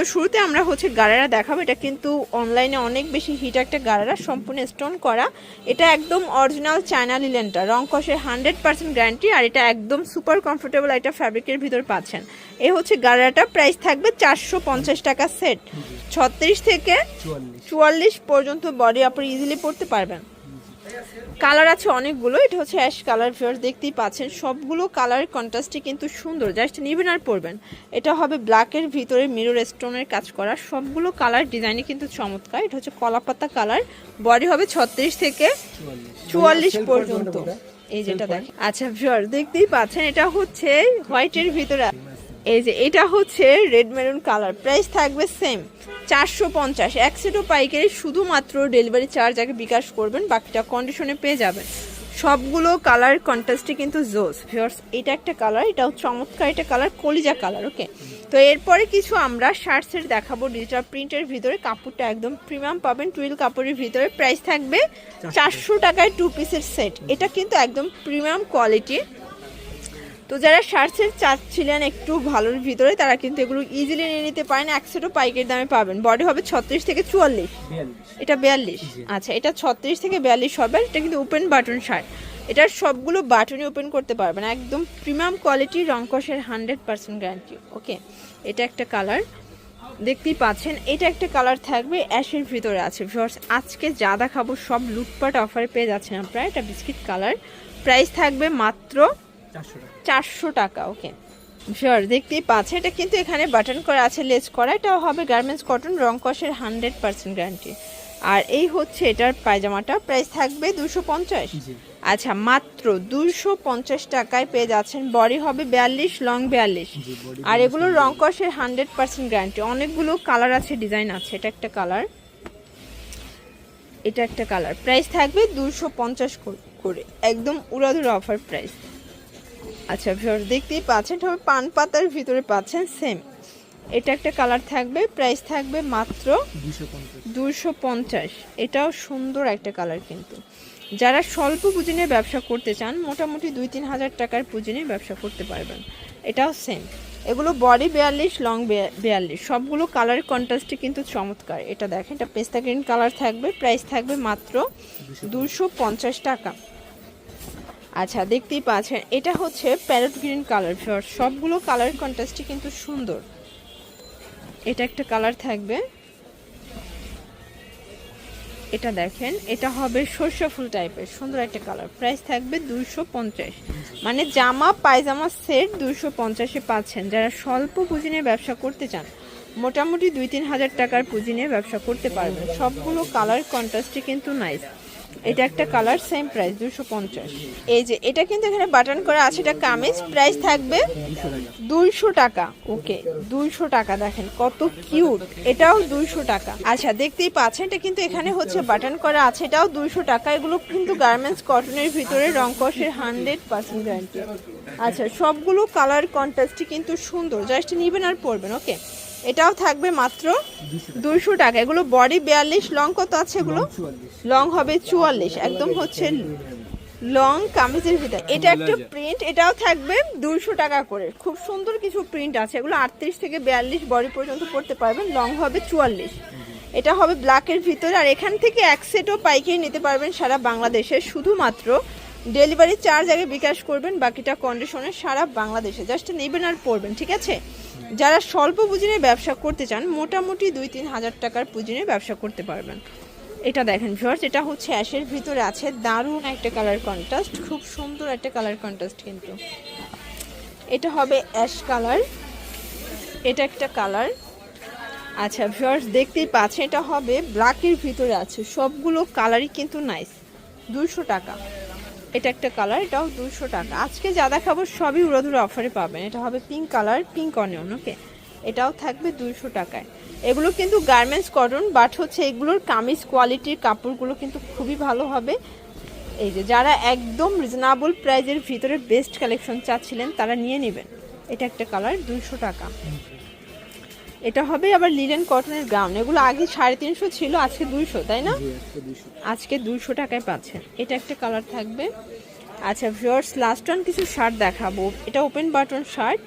তো শুরুতে আমরা হচ্ছে গারারা দেখাবো। এটা কিন্তু অনলাইনে অনেক বেশি হিট একটা গারারা সম্পূর্ণ স্টোন করা। এটা একদম অরিজিনাল চায়না লিলেনটা রং কষের হান্ড্রেড পার্সেন্ট গ্যারান্টি আর এটা একদম সুপার কমফোর্টেবল একটা ফ্যাব্রিকের ভিতর পাচ্ছেন। এ হচ্ছে গারারাটা প্রাইস থাকবে চারশো পঞ্চাশ টাকা সেট ছত্রিশ থেকে চুয়াল্লিশ। চুয়াল্লিশ পর্যন্ত বডি আপনি ইজিলি পড়তে পারবেন। কালার আছে অনেকগুলো এটা হচ্ছে অ্যাশ কালার ফিয়ার্স দেখতেই পাচ্ছেন। সবগুলো কালার কন্ট্রাস্টই কিন্তু সুন্দর জাস্ট নিবেন আর পরবেন। এটা হবে ব্ল্যাকের ভিতরে মিরর স্টোনের কাজ করা। সবগুলো কালার ডিজাইনে কিন্তু চমৎকার। এটা হচ্ছে কলাপাতা কালার বডি হবে ছত্রিশ থেকে চুয়াল্লিশ পর্যন্ত। এই যেটা দেখেন আচ্ছা ভিউয়ার দেখতেই পাচ্ছেন এটা হচ্ছে হোয়াইটের ভিতরে। এই যে এটা হচ্ছে রেড মেরুন কালার প্রাইস থাকবে সেম চারশো পঞ্চাশ। এক সেটও পাইকারি শুধুমাত্র ডেলিভারি চার্জ আগে বিকাশ করবেন বাকিটা কন্ডিশনে পেয়ে যাবেন। সবগুলো কালার কন্ট্রাস্টে কিন্তু জোস ভিউয়ার্স এটা একটা কালার এটাও চমৎকার একটা কালার কলিজা কালার ওকে তো এরপরে কিছু আমরা শার্টসের দেখাবো ডিজিটাল প্রিন্টের ভিতরে। কাপড়টা একদম প্রিমিয়াম পাবেন টুইল কাপড়ের ভিতরে। প্রাইস থাকবে চারশো। টাকায় টু পিসের সেট এটা কিন্তু একদম প্রিমিয়াম কোয়ালিটি তো যারা শার্টসের চাচ্ছিলেন একটু ভালোর ভিতরে তারা কিন্তু এগুলো ইজিলি নিয়ে নিতে পারেন। একশোটা পাইকারি দামে পাবেন। বডি হবে ছত্রিশ থেকে চুয়াল্লিশ। এটা বিয়াল্লিশ। আচ্ছা এটা ছত্রিশ থেকে বিয়াল্লিশ হবে এটা কিন্তু ওপেন বাটন শার্ট এটার সবগুলো বাটনই ওপেন করতে পারবেন। একদম প্রিমিয়াম কোয়ালিটি রংকসের হান্ড্রেড পার্সেন্ট গ্যারান্টি ওকে এটা একটা কালার দেখতেই পাচ্ছেন এটা একটা কালার থাকবে অ্যাশের ভিতরে আছে। ভিউয়ার্স আজকে যা দেখাবো সব লুটপাট অফারে পেয়ে যাচ্ছেন আপনারা। এটা বিস্কিট কালার প্রাইস থাকবে মাত্র চারশো টাকা ওকে। শিওর দেখতেই পাচ্ছে এটা কিন্তু এখানে বাটন করা আছে লেস করা এটাও হবে গার্মেন্টস কটন রং কষের হান্ড্রেড পার্সেন্ট গ্যারান্টি আর এই হচ্ছে এটার পায়জামাটা প্রাইস থাকবে দুশো পঞ্চাশ। আচ্ছা মাত্র দুইশো পঞ্চাশ টাকায় পেয়ে যাচ্ছেন বডি হবে বিয়াল্লিশ লং বিয়াল্লিশ। আর এগুলো রং কষের হান্ড্রেড পার্সেন্ট গ্যারান্টি অনেকগুলো কালার আছে ডিজাইন আছে এটা একটা কালার এটা একটা কালার প্রাইস থাকবে দুশো পঞ্চাশ করে একদম উড়াধুরা অফার প্রাইস আচ্ছা ভিউয়ার দেখতেই পাচ্ছেন তবে পান পাতার ভিতরে পাচ্ছেন সেম এটা একটা কালার থাকবে প্রাইস থাকবে মাত্র দুশো পঞ্চাশ। দুশো পঞ্চাশ। এটাও সুন্দর একটা কালার কিন্তু। যারা স্বল্প পুঁজি নিয়ে ব্যবসা করতে চান মোটামুটি দুই তিন হাজার টাকার পুঁজি নিয়ে ব্যবসা করতে পারবেন। এটাও সেম এগুলো বডি বিয়াল্লিশ লং বিয়াল্লিশ। সবগুলো কালার কন্ট্রাস্টে কিন্তু চমৎকার। এটা দেখেন এটা পেস্তা গ্রিন কালার থাকবে প্রাইস থাকবে মাত্র দুশো পঞ্চাশ টাকা। আচ্ছা দেখতেই পাচ্ছেন, এটা হচ্ছে প্যারট গ্রিন কালার সবগুলো কালার কন্ট্রাস্টই কিন্তু সুন্দর। এটা একটা কালার থাকবে। এটা দেখেন, এটা হবে সর্ষে ফুল টাইপের সুন্দর একটা কালার প্রাইস থাকবে দুইশো পঞ্চাশ। মানে জামা, পায়জামা সেট দুইশো পঞ্চাশে পাচ্ছেন। যারা স্বল্প পুঁজি নিয়ে ব্যবসা করতে চান, মোটামুটি দুই তিন হাজার টাকার পুঁজি নিয়ে ব্যবসা করতে পারবেন। সবগুলো কালার কন্ট্রাস্টে কিন্তু নাইস এটা একটা কালার সেম প্রাইস দুশো পঞ্চাশ। এই যে, এটা কিন্তু এখানে বাটন করা আছে, এটা কামিজ। প্রাইস থাকবে দুইশো টাকা। ওকে দুইশো টাকা দেখেন, কত কিউট এটাও দুইশো টাকা। আচ্ছা দেখতেই পাচ্ছেন, এটা কিন্তু এখানে হচ্ছে বাটন করা আছে, এটাও দুইশো টাকা। এগুলো কিন্তু গার্মেন্টস কটনের ভিতরে রং কষের হান্ড্রেড পার্সেন্ট গ্যারান্টি আচ্ছা সবগুলো কালার কন্ট্রাস্টই কিন্তু সুন্দর। জাস্ট নিবেন আর পরবেন ওকে এটাও থাকবে মাত্র দুশো টাকা দুইশো টাকা। এগুলো বডি বিয়াল্লিশ লং কত আছে এগুলো? লং হবে চুয়াল্লিশ একদম হচ্ছে লং কামিজের ভিতরে। এটা একটা প্রিন্ট এটাও থাকবে দুইশো টাকা করে। খুব সুন্দর কিছু প্রিন্ট আছে। এগুলো আটত্রিশ থেকে বিয়াল্লিশ বডি পর্যন্ত পড়তে পারবেন লং হবে চুয়াল্লিশ। এটা হবে ব্ল্যাকের ভিতরে আর এখান থেকে এক সেটও পাইকারি নিতে পারবেন সারা বাংলাদেশে। শুধুমাত্র ডেলিভারি চার্জ আগে বিকাশ করবেন বাকিটা কন্ডিশনে সারা বাংলাদেশে। জাস্ট নেবেন আর পড়বেন ঠিক আছে? যারা স্বল্প পুঁজি নিয়ে ব্যবসা করতে চান, মোটামুটি দুই তিন হাজার টাকার পুঁজি নিয়ে ব্যবসা করতে পারবেন। এটা দেখেন ভিউয়ার্স এটা হচ্ছে অ্যাশের ভিতরে আছে দারুণ একটা কালার কন্ট্রাস্ট খুব সুন্দর একটা কালার কন্ট্রাস্ট কিন্তু। এটা হবে অ্যাশ কালার এটা একটা কালার আচ্ছা ভিউয়ার্স দেখতেই পাচ্ছেন, এটা হবে ব্ল্যাকের ভিতরে আছে, সবগুলো কালারই কিন্তু নাইস দুশো টাকা। এটা একটা কালার এটাও দুশো টাকা। আজকে যা দেখাবো সবই উড়াধুরা অফারে পাবেন। এটা হবে pink colour pink onion okay এটাও থাকবে দুশো টাকায়। এগুলো কিন্তু গার্মেন্টস কটন বাট হচ্ছে এগুলোর কামিজ কোয়ালিটির কাপড়গুলো কিন্তু খুবই ভালো হবে। এই যে যারা একদম রিজনেবল প্রাইজের ভিতরে বেস্ট কালেকশন চাচ্ছিলেন, তারা নিয়ে নেবেন। এটা একটা কালার দুশো টাকা। এটা হবে আবার লিলেন কটনের গাউন এগুলো আগে সাড়ে তিনশো ছিল আজকে দুইশো তাই না? আজকে দুইশো। টাকায় পাচ্ছেন এটা একটা কালার থাকবে। আচ্ছা ভিউয়ার্স লাস্ট ওয়ান কিছু শার্ট দেখাবো। এটা ওপেন বাটন শার্ট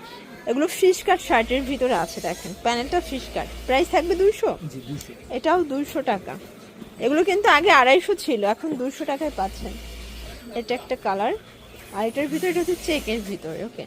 এগুলো ফিশ কাট শার্টের ভিতরে আছে দেখেন। প্যানেলটা ফিশ কাট প্রাইস থাকবে দুশো এটাও দুশো টাকা। এগুলো কিন্তু আগে আড়াইশো ছিল এখন দুশো টাকায় পাচ্ছেন। এটা একটা কালার আর এটার ভিতরে এটা হচ্ছে চেকের ভিতরে ওকে